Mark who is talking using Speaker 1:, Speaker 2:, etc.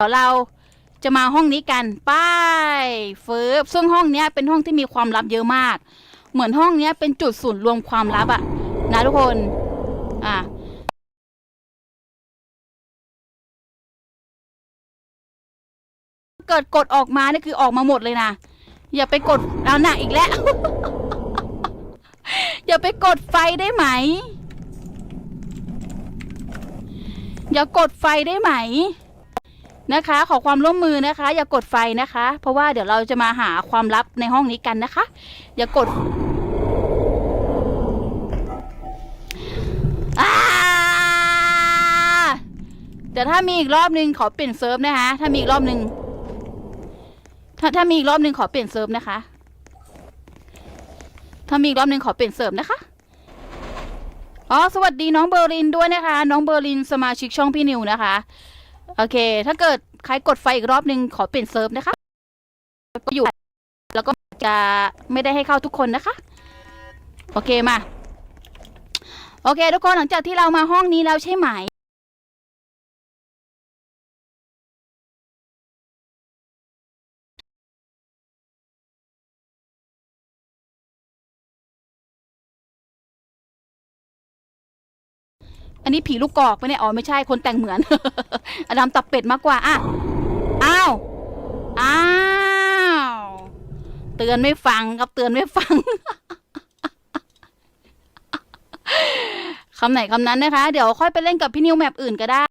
Speaker 1: เดี๋ยวเราจะมาห้องนี้กันไป้ายเฟิร์บซึ่งห้องเนี้ยเป็นห้องที่มีความลับเยอะมาก เหมือนห้องเนี้ยเป็นจุดศูนย์รวมความลับอะนะทุกคน อะเกิดกดออกมานี่คือออกมาหมดเลยนะ อย่าไปกดเอาหนักอีกแล้ว อย่าไปกดไฟได้ไหม อย่ากดไฟได้ไหม นะคะ ขอความร่วมมือนะคะ อย่ากดไฟนะคะ เพราะว่าเดี๋ยวเราจะมาหาความลับในห้องนี้กันนะคะ อย่ากดอ่าเดี๋ยวถ้ามีอีกรอบนึงขอเปลี่ยนเซิร์ฟนะคะ ถ้ามีอีกรอบนึงถ้าถ้ามีอีกรอบหนึ่งขอเปลี่ยนเซิร์ฟนะคะ ถ้ามีอีกรอบหนึ่งขอเปลี่ยนเซิร์ฟนะคะอ๋อสวัสดีน้องเบอร์ลินด้วยนะคะ น้องเบอร์ลินสมาชิกช่องพี่นิวนะคะ โอเค ถ้าเกิดใครกดไฟอีกรอบหนึ่งขอเปลี่ยนเซิร์ฟนะคะก็อยู่ แล้วก็จะไม่ได้ให้เข้าทุกคนนะคะ โอเคมา โอเค ทุกคนหลังจากที่เรามาห้องนี้แล้วใช่ไหม อันนี้ผีลูกกอกปเนี่ยอ๋อไม่ใช่คนแต่งเหมือน อดัมตับเป็ดมากกว่าอะอ้าวอ้าวเตือนไม่ฟังครับเตือนไม่ฟังคำไหนคำนั้นนะคะ เดี๋ยวค่อยไปเล่นกับพี่นิวแมปอื่นก็ได้